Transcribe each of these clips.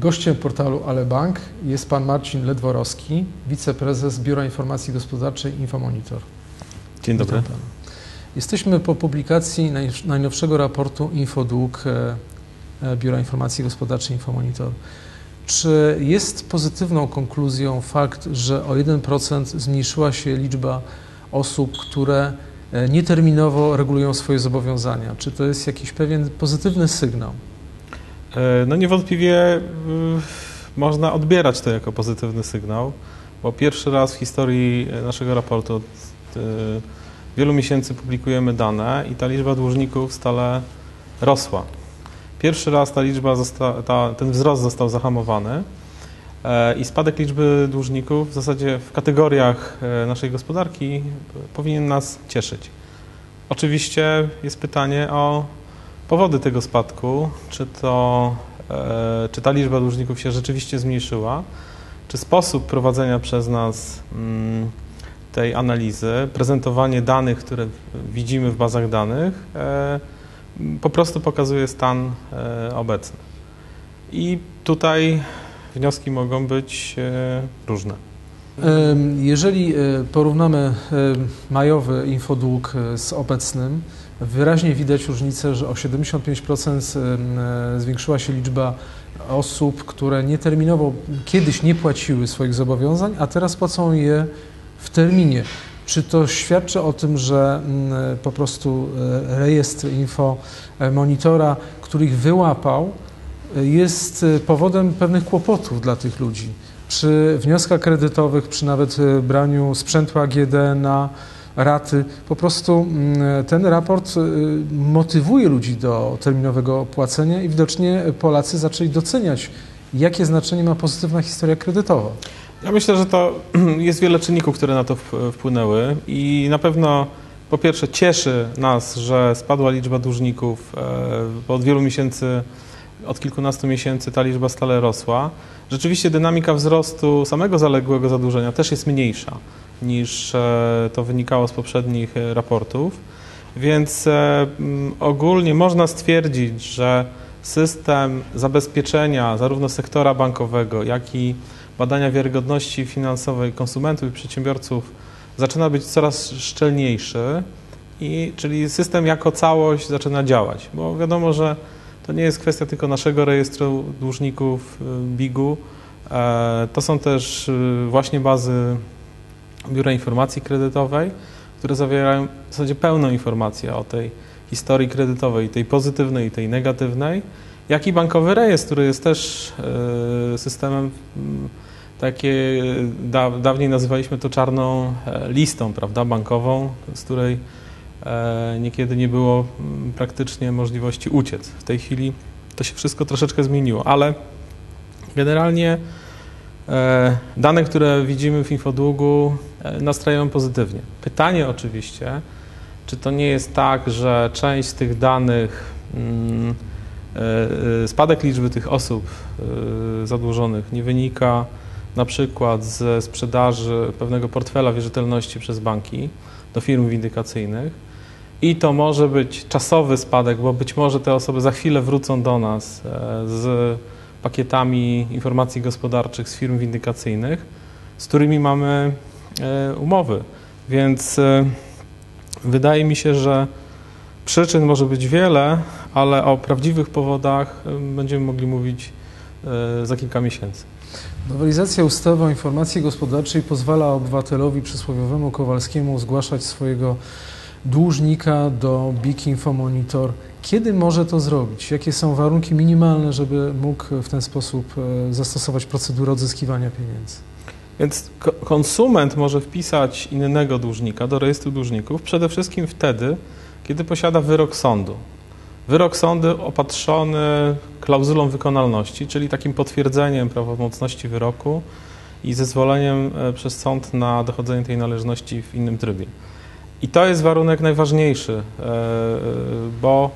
Gościem portalu Alebank jest pan Marcin Ledworowski, wiceprezes Biura Informacji Gospodarczej Infomonitor. Dzień dobry. Jesteśmy po publikacji naj- najnowszego raportu Infodług e, e, Biura Informacji Gospodarczej Infomonitor. Czy jest pozytywną konkluzją fakt, że o 1% zmniejszyła się liczba osób, które e, nieterminowo regulują swoje zobowiązania? Czy to jest jakiś pewien pozytywny sygnał? E, No niewątpliwie y, można odbierać to jako pozytywny sygnał, bo pierwszy raz w historii naszego raportu od wielu miesięcy publikujemy dane i ta liczba dłużników stale rosła. Pierwszy raz ta liczba zosta, ta, ten wzrost został zahamowany e, i spadek liczby dłużników w zasadzie w kategoriach e, naszej gospodarki powinien nas cieszyć. Oczywiście jest pytanie o powody tego spadku, czy, to, e, czy ta liczba dłużników się rzeczywiście zmniejszyła, czy sposób prowadzenia przez nas mm, tej analizy, prezentowanie danych, które widzimy w bazach danych, e, po prostu pokazuje stan e, obecny. I tutaj wnioski mogą być różne. Jeżeli porównamy majowy infodług z obecnym, wyraźnie widać różnicę, że o 75% em, e, zwiększyła się liczba osób, które nieterminowo kiedyś nie płaciły swoich zobowiązań, a teraz płacą je w terminie. Czy to świadczy o tym, że mm, po prostu e, rejestr info e, monitora, który ich wyłapał, e, jest e, powodem pewnych kłopotów dla tych ludzi? przy wnioskach kredytowych, przy nawet e, braniu sprzętu AGD na raty. Po prostu mm, ten raport e, motywuje ludzi do terminowego płacenia i widocznie Polacy zaczęli doceniać, jakie znaczenie ma pozytywna historia kredytowa. Ja myślę, że to jest wiele czynników, które na to wp- wpłynęły i na pewno po pierwsze cieszy nas, że spadła liczba dłużników, e, bo od wielu miesięcy, od kilkunastu miesięcy ta liczba stale rosła. Rzeczywiście dynamika wzrostu samego zaległego zadłużenia też jest mniejsza niż e, to wynikało z poprzednich e, raportów, więc e, m, ogólnie można stwierdzić, że system zabezpieczenia zarówno sektora bankowego, jak i badania wiarygodności finansowej konsumentów i przedsiębiorców zaczyna być coraz szczelniejszy, i, czyli system jako całość zaczyna działać, bo wiadomo, że to nie jest kwestia tylko naszego rejestru dłużników y, BIG-u, e, to są też y, właśnie bazy Biura Informacji Kredytowej, które zawierają w zasadzie pełną informację o tej historii kredytowej, tej pozytywnej i tej negatywnej, jak i bankowy rejestr, który jest też e, systemem mm, takie, da, dawniej nazywaliśmy to czarną e, listą, prawda, bankową, z której niekiedy nie było mm, praktycznie możliwości uciec. W tej chwili to się wszystko troszeczkę zmieniło, ale generalnie e, dane, które widzimy w infodługu e, nastrajają pozytywnie. Pytanie oczywiście, czy to nie jest tak, że część z tych danych mm, e, e, spadek liczby tych osób e, zadłużonych nie wynika na przykład ze sprzedaży pewnego portfela wierzytelności przez banki do firm windykacyjnych i to może być czasowy spadek, bo być może te osoby za chwilę wrócą do nas e, z pakietami informacji gospodarczych z firm windykacyjnych, z którymi mamy e, umowy. Więc e, wydaje mi się, że przyczyn może być wiele, ale o prawdziwych powodach będziemy mogli mówić za kilka miesięcy. Nowelizacja ustawy o informacji gospodarczej pozwala obywatelowi przysłowiowemu Kowalskiemu zgłaszać swojego dłużnika do BIK Info Monitor. Kiedy może to zrobić? Jakie są warunki minimalne, żeby mógł w ten sposób e, zastosować procedurę odzyskiwania pieniędzy? Więc ko- konsument może wpisać innego dłużnika do rejestru dłużników przede wszystkim wtedy, kiedy posiada wyrok sądu. Wyrok sądu opatrzony klauzulą wykonalności, czyli takim potwierdzeniem prawomocności wyroku i zezwoleniem e, przez sąd na dochodzenie tej należności w innym trybie. I to jest warunek najważniejszy, e, e, bo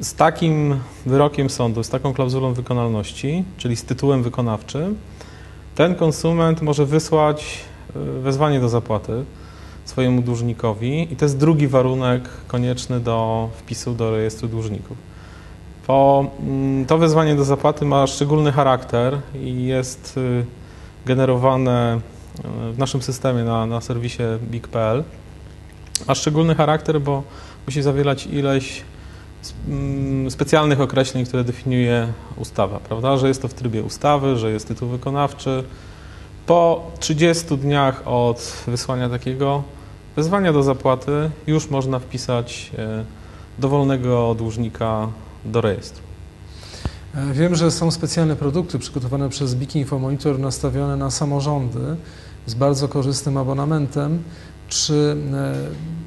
z takim wyrokiem sądu, z taką klauzulą wykonalności, czyli z tytułem wykonawczym, ten konsument może wysłać e, wezwanie do zapłaty swojemu dłużnikowi i to jest drugi warunek konieczny do wpisu do rejestru dłużników. bo mm, to wezwanie do zapłaty ma szczególny charakter i jest y, generowane w naszym systemie na, na serwisie big.pl. Ma szczególny charakter, bo musi zawierać ileś mm, specjalnych określeń, które definiuje ustawa, prawda? Że jest to w trybie ustawy, że jest tytuł wykonawczy. Po 30 dniach od wysłania takiego wezwania do zapłaty już można wpisać e, dowolnego dłużnika do rejestru. E, wiem, że są specjalne produkty przygotowane przez Big Info Monitor nastawione na samorządy z bardzo korzystnym abonamentem. Czy e,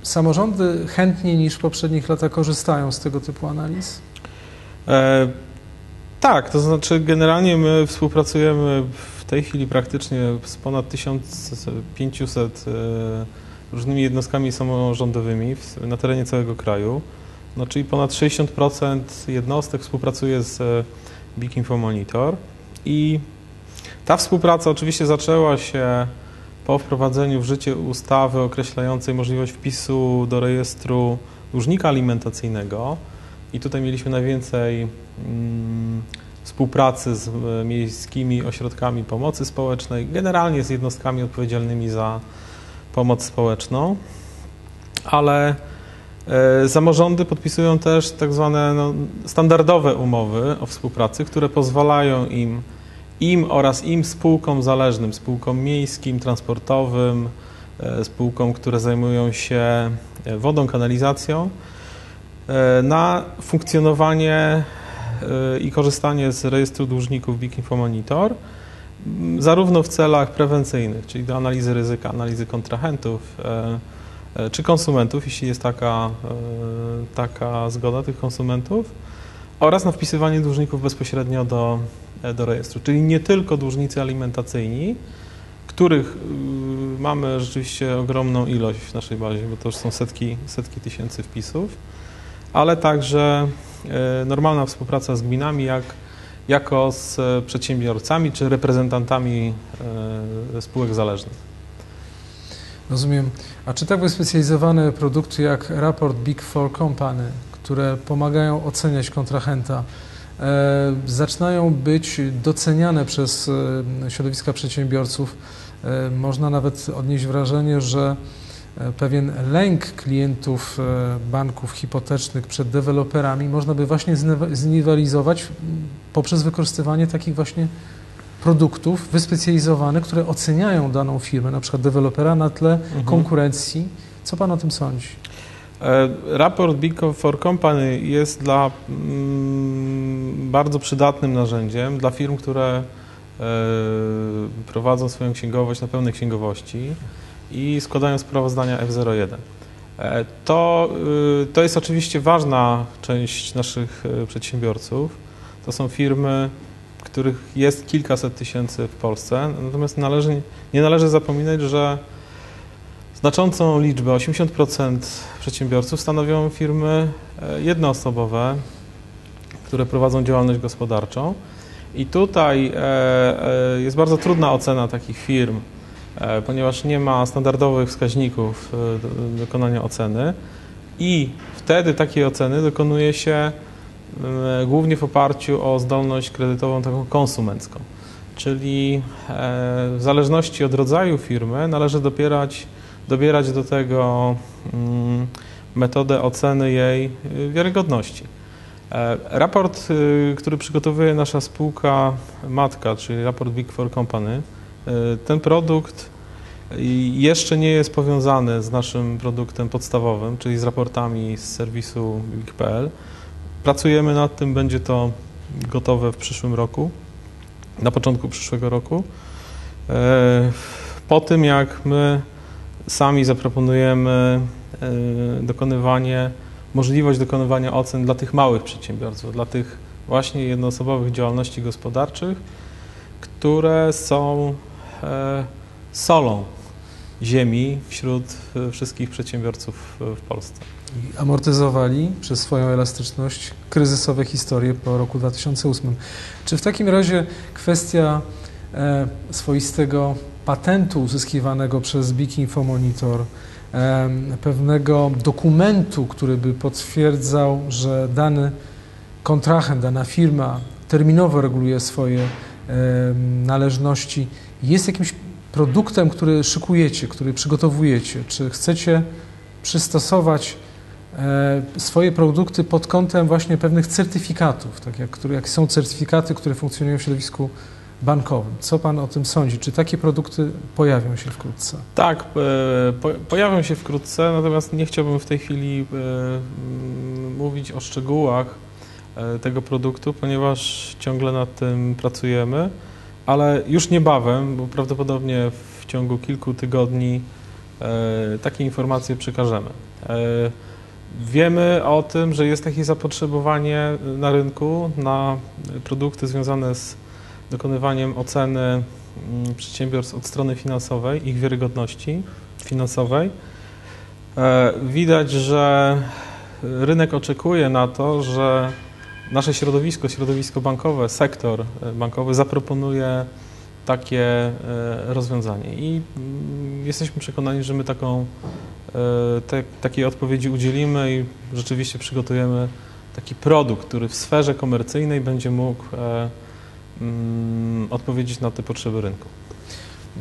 samorządy chętniej niż w poprzednich latach korzystają z tego typu analiz? E, tak, to znaczy generalnie my współpracujemy w tej chwili praktycznie z ponad 1500 e, różnymi jednostkami samorządowymi na terenie całego kraju. No, czyli ponad 60% jednostek współpracuje z e, Big Info Monitor i ta współpraca oczywiście zaczęła się po wprowadzeniu w życie ustawy określającej możliwość wpisu do rejestru dłużnika alimentacyjnego. I tutaj mieliśmy najwięcej mm, współpracy z e, miejskimi ośrodkami pomocy społecznej, generalnie z jednostkami odpowiedzialnymi za pomoc społeczną, ale e, samorządy podpisują też tak zwane no, standardowe umowy o współpracy, które pozwalają im im oraz im spółkom zależnym, spółkom miejskim, transportowym, e, spółkom, które zajmują się e, wodą, kanalizacją, e, na funkcjonowanie i korzystanie z rejestru dłużników Big Info Monitor, zarówno w celach prewencyjnych, czyli do analizy ryzyka, analizy kontrahentów czy konsumentów, jeśli jest taka, taka zgoda tych konsumentów, oraz na wpisywanie dłużników bezpośrednio do do rejestru. Czyli nie tylko dłużnicy alimentacyjni, których y, mamy rzeczywiście ogromną ilość w naszej bazie, bo to już są setki, setki tysięcy wpisów, ale także e, normalna współpraca z gminami, jak, jako z przedsiębiorcami czy reprezentantami e, spółek zależnych. Rozumiem. A czy tak wyspecjalizowane produkty jak raport Big Four Company, które pomagają oceniać kontrahenta, E, zaczynają być doceniane przez e, środowiska przedsiębiorców. E, można nawet odnieść wrażenie, że pewien lęk klientów banków hipotecznych przed deweloperami można by właśnie zniwelizować poprzez wykorzystywanie takich właśnie produktów wyspecjalizowanych, które oceniają daną firmę, na przykład dewelopera na tle mhm. konkurencji. Co Pan o tym sądzi? E, raport Big for Company jest dla mm, bardzo przydatnym narzędziem dla firm, które e, prowadzą swoją księgowość na pełnej księgowości i składają sprawozdania F01. E, to, to jest oczywiście ważna część naszych przedsiębiorców. To są firmy, których jest kilkaset tysięcy w Polsce, natomiast należy, nie należy zapominać, że Znaczącą liczbę, 80% przedsiębiorców stanowią firmy e, jednoosobowe, które prowadzą działalność gospodarczą. I tutaj e, e, jest bardzo trudna ocena takich firm, ponieważ nie ma standardowych wskaźników dokonania oceny i wtedy takiej oceny dokonuje się głównie w oparciu o zdolność kredytową taką konsumencką. Czyli w zależności od rodzaju firmy należy dopierać dobierać do tego mm, metodę oceny jej y, wiarygodności. E, raport, y, który przygotowuje nasza spółka matka, czyli raport Big Four Company, y, ten produkt jeszcze nie jest powiązany z naszym produktem podstawowym, czyli z raportami z serwisu Big.pl. Pracujemy nad tym, będzie to gotowe w przyszłym roku, na początku przyszłego roku. E, po tym, jak my sami zaproponujemy e, dokonywanie, możliwość dokonywania ocen dla tych małych przedsiębiorców, dla tych właśnie jednoosobowych działalności gospodarczych, które są e, solą ziemi wśród e, wszystkich przedsiębiorców w Polsce. I amortyzowali przez swoją elastyczność kryzysowe historie po roku 2008. Czy w takim razie kwestia swoistego patentu uzyskiwanego przez Big Info Monitor, pewnego dokumentu, który by potwierdzał, że dany kontrahent, dana firma terminowo reguluje swoje należności, jest jakimś produktem, który szykujecie, który przygotowujecie? Czy chcecie przystosować e, swoje produkty pod kątem właśnie pewnych certyfikatów, tak jak, jak są certyfikaty, które funkcjonują w środowisku bankowym. Co Pan o tym sądzi? Czy takie produkty pojawią się wkrótce? Tak, e, po, pojawią się wkrótce, natomiast nie chciałbym w tej chwili e, mówić o szczegółach e, tego produktu, ponieważ ciągle nad tym pracujemy, ale już niebawem, bo prawdopodobnie w ciągu kilku tygodni takie informacje przekażemy. Wiemy o tym, że jest takie zapotrzebowanie na rynku na produkty związane z dokonywaniem oceny mm, przedsiębiorstw od strony finansowej, ich wiarygodności finansowej. E, widać, że rynek oczekuje na to, że nasze środowisko, środowisko bankowe, sektor e, bankowy zaproponuje takie e, rozwiązanie. I mm, jesteśmy przekonani, że my taką, te, takiej odpowiedzi udzielimy i rzeczywiście przygotujemy taki produkt, który w sferze komercyjnej będzie mógł odpowiedzieć na te potrzeby rynku.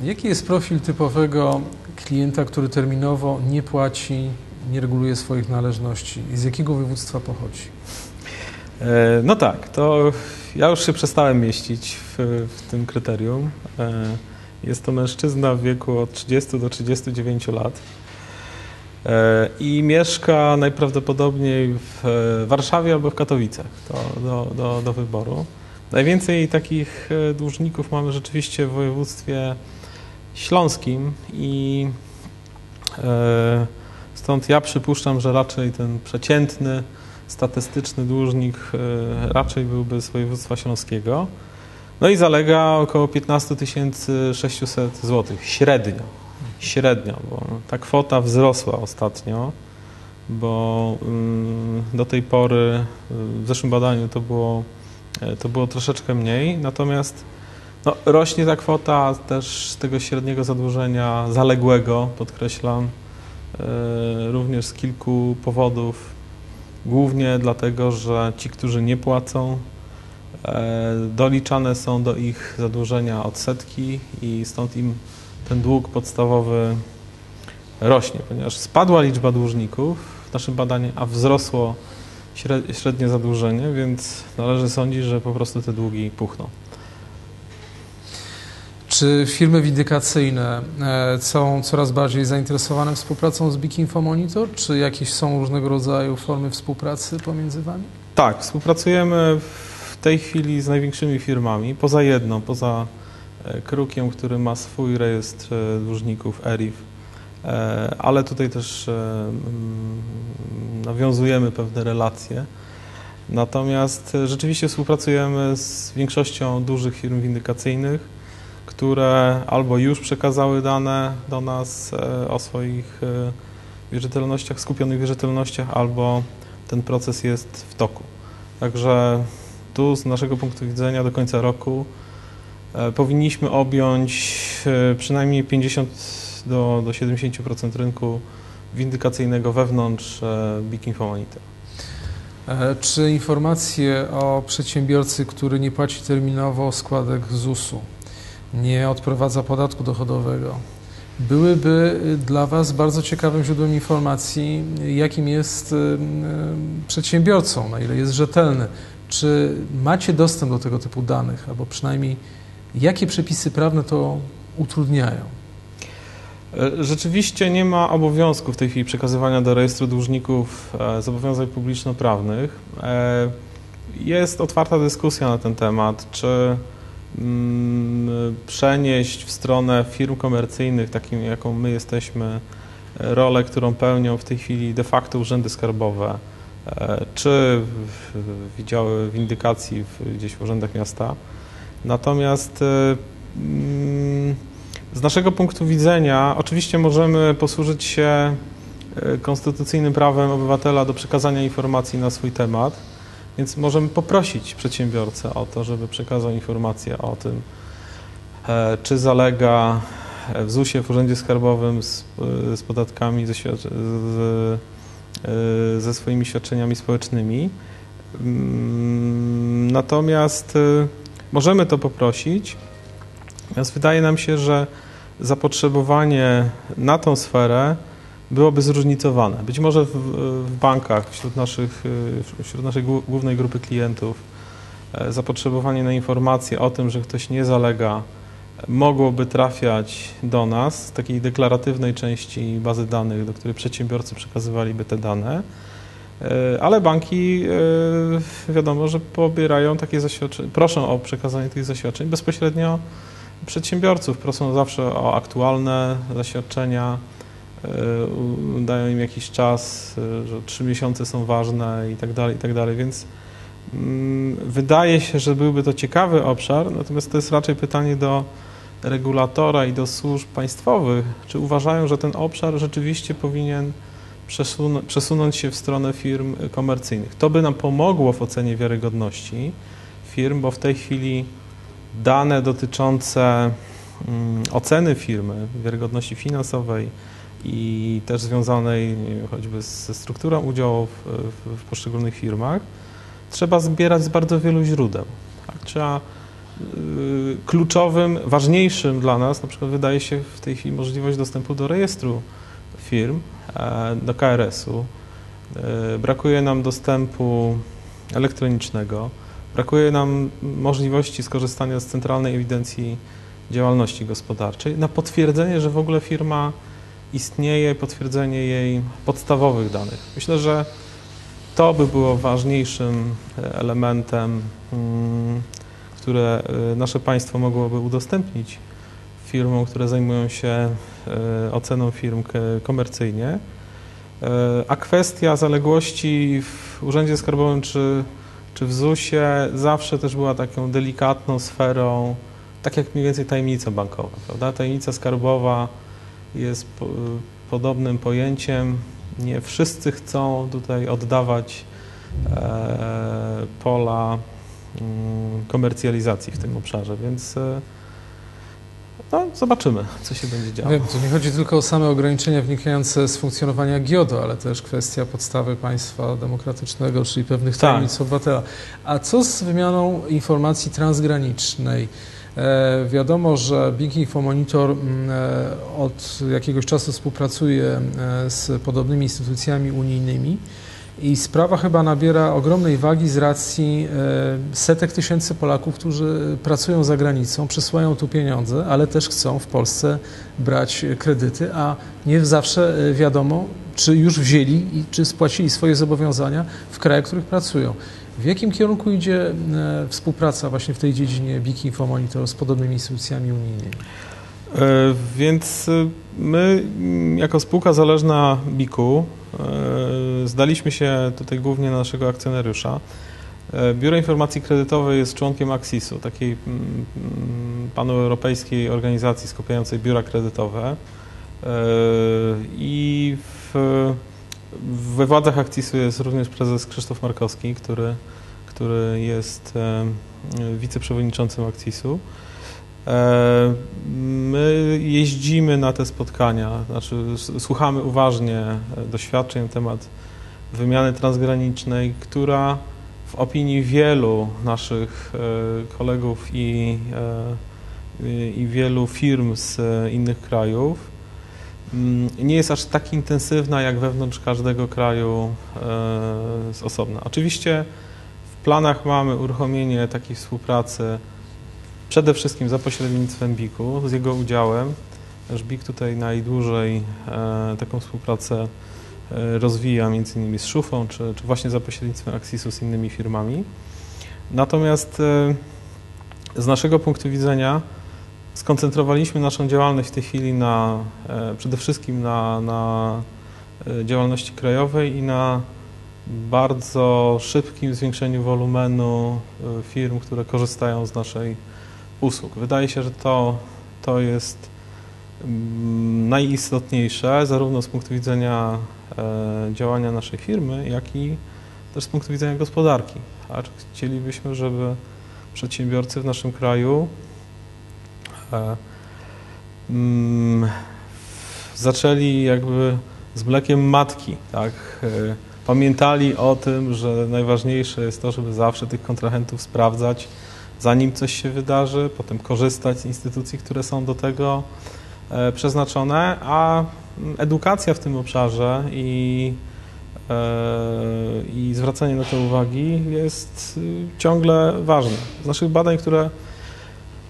Jaki jest profil typowego klienta, który terminowo nie płaci, nie reguluje swoich należności? I z jakiego województwa pochodzi? E, no tak, to ja już się przestałem mieścić w, w tym kryterium. E, jest to mężczyzna w wieku od 30 do 39 lat e, i mieszka najprawdopodobniej w Warszawie albo w Katowicach. To do, do, do wyboru. Najwięcej takich e, dłużników mamy rzeczywiście w województwie śląskim i e, stąd ja przypuszczam, że raczej ten przeciętny, statystyczny dłużnik e, raczej byłby z województwa śląskiego. No i zalega około 15 600 zł średnio. Średnio, bo ta kwota wzrosła ostatnio, bo mm, do tej pory w zeszłym badaniu to było to było troszeczkę mniej, natomiast no, rośnie ta kwota też z tego średniego zadłużenia zaległego, podkreślam, e, również z kilku powodów. Głównie dlatego, że ci, którzy nie płacą, e, doliczane są do ich zadłużenia odsetki i stąd im ten dług podstawowy rośnie, ponieważ spadła liczba dłużników w naszym badaniu, a wzrosło średnie zadłużenie, więc należy sądzić, że po prostu te długi puchną. Czy firmy windykacyjne e, są coraz bardziej zainteresowane współpracą z Big Info Monitor? Czy jakieś są różnego rodzaju formy współpracy pomiędzy Wami? Tak, współpracujemy w tej chwili z największymi firmami, poza jedną, poza e, Krukiem, który ma swój rejestr e, dłużników ERIF ale tutaj też e, mm, nawiązujemy pewne relacje. Natomiast e, rzeczywiście współpracujemy z większością dużych firm windykacyjnych, które albo już przekazały dane do nas o swoich wierzytelnościach, skupionych wierzytelnościach, albo ten proces jest w toku. Także tu z naszego punktu widzenia do końca roku powinniśmy objąć przynajmniej 50 do, do 70% rynku windykacyjnego wewnątrz e, Big Info Monitor. E, czy informacje o przedsiębiorcy, który nie płaci terminowo składek ZUS-u, nie odprowadza podatku dochodowego, byłyby dla Was bardzo ciekawym źródłem informacji, jakim jest e, przedsiębiorcą, na ile jest rzetelny. Czy macie dostęp do tego typu danych, albo przynajmniej jakie przepisy prawne to utrudniają? E, rzeczywiście nie ma obowiązku w tej chwili przekazywania do rejestru dłużników e, zobowiązań publiczno-prawnych. E, jest otwarta dyskusja na ten temat, czy mm, przenieść w stronę firm komercyjnych, takim jaką my jesteśmy, rolę, którą pełnią w tej chwili de facto urzędy skarbowe, czy widziały windykacji gdzieś w urzędach miasta. Natomiast mm, z naszego punktu widzenia, oczywiście możemy posłużyć się e, konstytucyjnym prawem obywatela do przekazania informacji na swój temat, więc możemy poprosić przedsiębiorcę o to, żeby przekazał informację o tym, e, czy zalega w ZUS-ie, w Urzędzie Skarbowym z, z podatkami, ze, z, ze swoimi świadczeniami społecznymi. Mm, Natomiast możemy to poprosić. Natomiast wydaje nam się, że zapotrzebowanie na tą sferę byłoby zróżnicowane. Być może w, w bankach, wśród, naszych, y, wśród naszej głównej grupy klientów, e, zapotrzebowanie na informacje o tym, że ktoś nie zalega, mogłoby trafiać do nas takiej deklaratywnej części bazy danych, do której przedsiębiorcy przekazywaliby te dane. E, ale banki e, wiadomo, że pobierają takie zaświadczenia, proszą o przekazanie tych zaświadczeń bezpośrednio przedsiębiorców, proszą zawsze o aktualne zaświadczenia, e, dają im jakiś czas, że trzy miesiące są ważne i tak dalej, i tak dalej, więc mm, wydaje się, że byłby to ciekawy obszar, natomiast to jest raczej pytanie do regulatora i do służb państwowych, czy uważają, że ten obszar rzeczywiście powinien przesunąć się w stronę firm komercyjnych. To by nam pomogło w ocenie wiarygodności firm, bo w tej chwili dane dotyczące mm, oceny firmy, wiarygodności finansowej i też związanej choćby ze strukturą udziałów w, w poszczególnych firmach, trzeba zbierać z bardzo wielu źródeł. Tak? Trzeba y, kluczowym, ważniejszym dla nas, na przykład wydaje się w tej chwili możliwość dostępu do rejestru firm, e, do KRS-u. E, brakuje nam dostępu elektronicznego, brakuje nam możliwości skorzystania z centralnej ewidencji działalności gospodarczej na potwierdzenie, że w ogóle firma istnieje, potwierdzenie jej podstawowych danych. Myślę, że to by było ważniejszym e, elementem, mm, które nasze państwo mogłoby udostępnić firmom, które zajmują się e, oceną firm komercyjnie. E, a kwestia zaległości w Urzędzie Skarbowym czy, czy w ZUS-ie zawsze też była taką delikatną sferą, tak jak mniej więcej tajemnica bankowa. Prawda? Tajemnica skarbowa jest po, podobnym pojęciem. Nie wszyscy chcą tutaj oddawać e, pola mm, komercjalizacji w tym obszarze, więc e, no, zobaczymy, co się będzie działo. Wiem, nie chodzi tylko o same ograniczenia wynikające z funkcjonowania GIODO, ale też kwestia podstawy państwa demokratycznego, czyli pewnych tak. tajemnic tak. obywatela. A co z wymianą informacji transgranicznej? E, wiadomo, że Big Info Monitor mm, e, od jakiegoś czasu współpracuje e, z podobnymi instytucjami unijnymi. I sprawa chyba nabiera ogromnej wagi z racji e, setek tysięcy Polaków, którzy pracują za granicą, przesyłają tu pieniądze, ale też chcą w Polsce brać kredyty, a nie zawsze e, wiadomo, czy już wzięli i czy spłacili swoje zobowiązania w krajach, w których pracują. W jakim kierunku idzie e, współpraca właśnie w tej dziedzinie Big Info Monitor z podobnymi instytucjami unijnymi? Więc my jako spółka zależna BIK-u zdaliśmy się tutaj głównie na naszego akcjonariusza. E, Biuro Informacji Kredytowej jest członkiem AXIS-u, takiej mm, mm, paneuropejskiej organizacji skupiającej biura kredytowe. E, I w, we władzach AXIS-u jest również prezes Krzysztof Markowski, który, który jest wiceprzewodniczącym AXIS-u. E, my jeździmy na te spotkania, znaczy słuchamy uważnie e, doświadczeń na temat wymiany transgranicznej, która w opinii wielu naszych e, kolegów i, i wielu firm z innych krajów mm, nie jest aż tak intensywna jak wewnątrz każdego kraju z osobna. Oczywiście w planach mamy uruchomienie takiej współpracy Przede wszystkim za pośrednictwem BIK-u, z jego udziałem. BIK tutaj najdłużej e, taką współpracę e, rozwija, między innymi z Szufą, czy, czy właśnie za pośrednictwem Axisu z innymi firmami. Natomiast e, z naszego punktu widzenia skoncentrowaliśmy naszą działalność w tej chwili na, przede wszystkim na, na działalności krajowej i na bardzo szybkim zwiększeniu wolumenu firm, które korzystają z naszej usług. Wydaje się, że to, to jest najistotniejsze, zarówno z punktu widzenia e, działania naszej firmy, jak i też z punktu widzenia gospodarki. A chcielibyśmy, żeby przedsiębiorcy w naszym kraju e, mm, zaczęli jakby z mlekiem matki, tak, e, pamiętali o tym, że najważniejsze jest to, żeby zawsze tych kontrahentów sprawdzać, zanim coś się wydarzy, potem korzystać z instytucji, które są do tego przeznaczone, a edukacja w tym obszarze i, e, i zwracanie na to uwagi jest y, ciągle ważne. Z naszych badań, które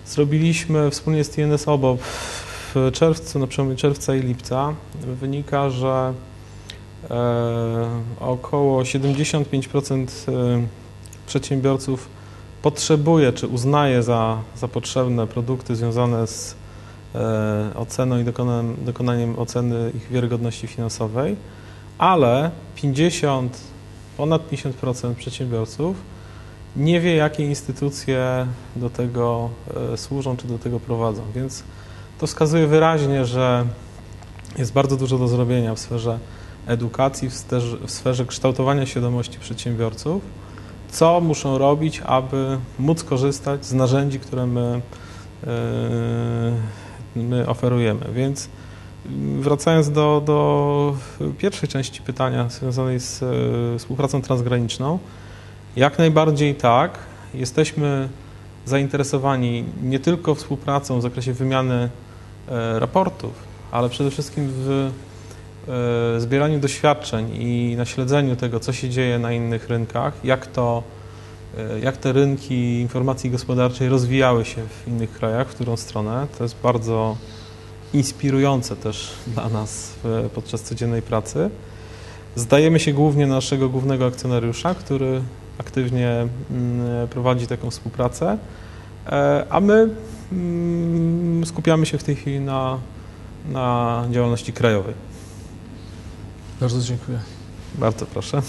zrobiliśmy wspólnie z TNS OBOP w czerwcu, na przełomie czerwca i lipca, wynika, że e, około 75% e, przedsiębiorców potrzebuje czy uznaje za, za potrzebne produkty związane z e, oceną i dokonaniem, dokonaniem oceny ich wiarygodności finansowej, ale 50, ponad 50% przedsiębiorców nie wie, jakie instytucje do tego e, służą czy do tego prowadzą. Więc to wskazuje wyraźnie, że jest bardzo dużo do zrobienia w sferze edukacji, w sferze, w sferze kształtowania świadomości przedsiębiorców, co muszą robić, aby móc korzystać z narzędzi, które my, e, my oferujemy. Więc mm, wracając do, do pierwszej części pytania związanej z e, współpracą transgraniczną, jak najbardziej tak. Jesteśmy zainteresowani nie tylko współpracą w zakresie wymiany e, raportów, ale przede wszystkim w e, zbieraniu doświadczeń i na śledzeniu tego, co się dzieje na innych rynkach, jak, to, jak te rynki informacji gospodarczej rozwijały się w innych krajach, w którą stronę. To jest bardzo inspirujące też dla nas podczas codziennej pracy. Zdajemy się głównie na naszego głównego akcjonariusza, który aktywnie mm, prowadzi taką współpracę, e, a my mm, skupiamy się w tej chwili na, na działalności krajowej. Bardzo dziękuję. Bardzo proszę.